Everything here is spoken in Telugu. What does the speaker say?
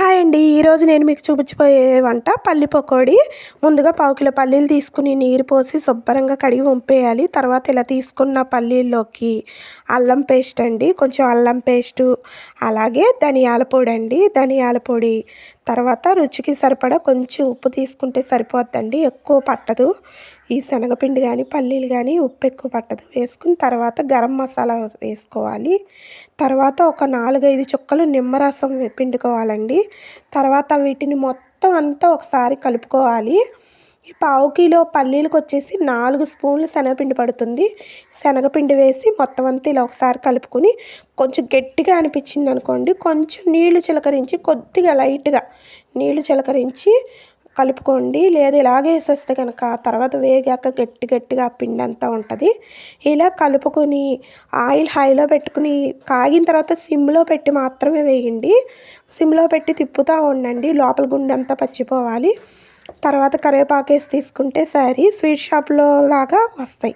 హాయ్ అండి. ఈరోజు నేను మీకు చూపించబోయే వంట పల్లి పకోడీ. ముందుగా పావు కిలో పల్లీలు తీసుకుని నీరు పోసి శుభ్రంగా కడిగి వంపేయాలి. తర్వాత ఇలా తీసుకున్న పల్లీల్లోకి అల్లం పేస్ట్ అండి. కొంచెం అల్లం పేస్టు అలాగే ధనియాల పొడి అండి. ధనియాల పొడి. తర్వాత రుచికి సరిపడా కొంచెం ఉప్పు తీసుకుంటే సరిపోద్దండి. ఎక్కువ పట్టదు. ఈ శనగపిండి కానీ పల్లీలు కానీ ఉప్పు ఎక్కువ పట్టదు. వేసుకున్న తర్వాత గరం మసాలా వేసుకోవాలి. తర్వాత ఒక నాలుగైదు చుక్కలు నిమ్మరసం పిండుకోవాలండి. తర్వాత వీటిని మొత్తం అంతా ఒకసారి కలుపుకోవాలి. ఈ పావు కిలో పల్లీలకు వచ్చేసి నాలుగు స్పూన్లు శనగపిండి పడుతుంది. శనగపిండి వేసి మొత్తం అంతా ఇలా ఒకసారి కలుపుకొని కొంచెం గట్టిగా అనిపించింది అనుకోండి కొంచెం నీళ్ళు చిలకరించి కొద్దిగా లైట్గా నీళ్ళు చిలకరించి కలుపుకోండి. లేదు ఇలాగే వేసేస్తే కనుక తర్వాత వేగాక గట్టి గట్టిగా పిండి అంతా ఉంటుంది. ఇలా కలుపుకొని ఆయిల్ హైలో పెట్టుకుని కాగిన తర్వాత సిమ్లో పెట్టి మాత్రమే వేయండి. సిమ్లో పెట్టి తిప్పుతూ ఉండండి. లోపల గుండె అంతా పచ్చిపోవాలి. తర్వాత కరివేపాకు వేసి తీసుకుంటే సారీ స్వీట్ షాప్లో లాగా వస్తాయి.